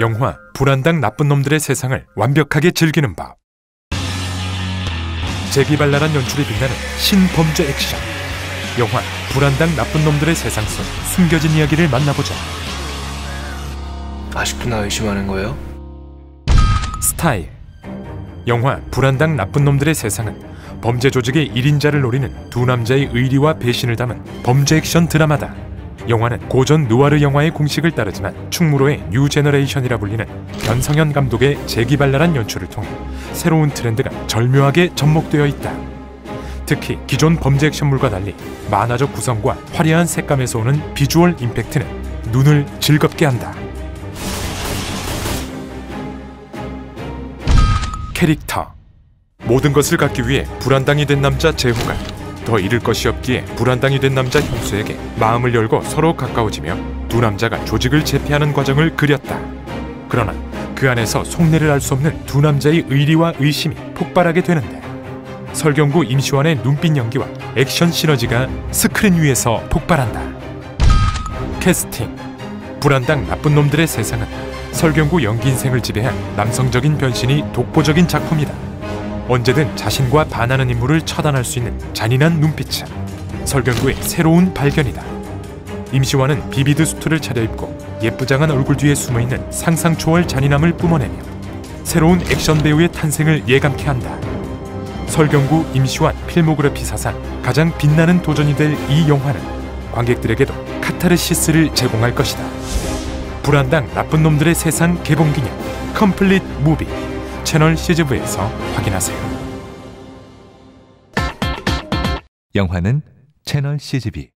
영화 불안당 나쁜 놈들의 세상을 완벽하게 즐기는 법. 재기발랄한 연출이 빛나는 신범죄 액션. 영화 불안당 나쁜 놈들의 세상 속 숨겨진 이야기를 만나보자. 아직도 나 의심하는 거예요? 스타일. 영화 불안당 나쁜 놈들의 세상은 범죄 조직의 1인자를 노리는 두 남자의 의리와 배신을 담은 범죄 액션 드라마다. 영화는 고전 누아르 영화의 공식을 따르지만 충무로의 뉴 제너레이션이라 불리는 변성현 감독의 재기발랄한 연출을 통해 새로운 트렌드가 절묘하게 접목되어 있다. 특히 기존 범죄 액션물과 달리 만화적 구성과 화려한 색감에서 오는 비주얼 임팩트는 눈을 즐겁게 한다. 캐릭터 모든 것을 갖기 위해 불안당이 된 남자 재호가 더 잃을 것이 없기에 불안당이 된 남자 형수에게 마음을 열고 서로 가까워지며 두 남자가 조직을 제패하는 과정을 그렸다. 그러나 그 안에서 속내를 알 수 없는 두 남자의 의리와 의심이 폭발하게 되는데 설경구 임시완의 눈빛 연기와 액션 시너지가 스크린 위에서 폭발한다. 캐스팅 불안당 나쁜 놈들의 세상은 설경구 연기 인생을 지배한 남성적인 변신이 독보적인 작품이다. 언제든 자신과 반하는 인물을 처단할 수 있는 잔인한 눈빛은 설경구의 새로운 발견이다. 임시완은 비비드 수트를 차려입고 예쁘장한 얼굴 뒤에 숨어있는 상상 초월 잔인함을 뿜어내며 새로운 액션 배우의 탄생을 예감케 한다. 설경구 임시완 필모그래피 사상 가장 빛나는 도전이 될 이 영화는 관객들에게도 카타르시스를 제공할 것이다. 불안당 나쁜 놈들의 세상 개봉 기념 컴플릿 무비 채널 시즈브에서 확인하세요. 영화는 채널 CGV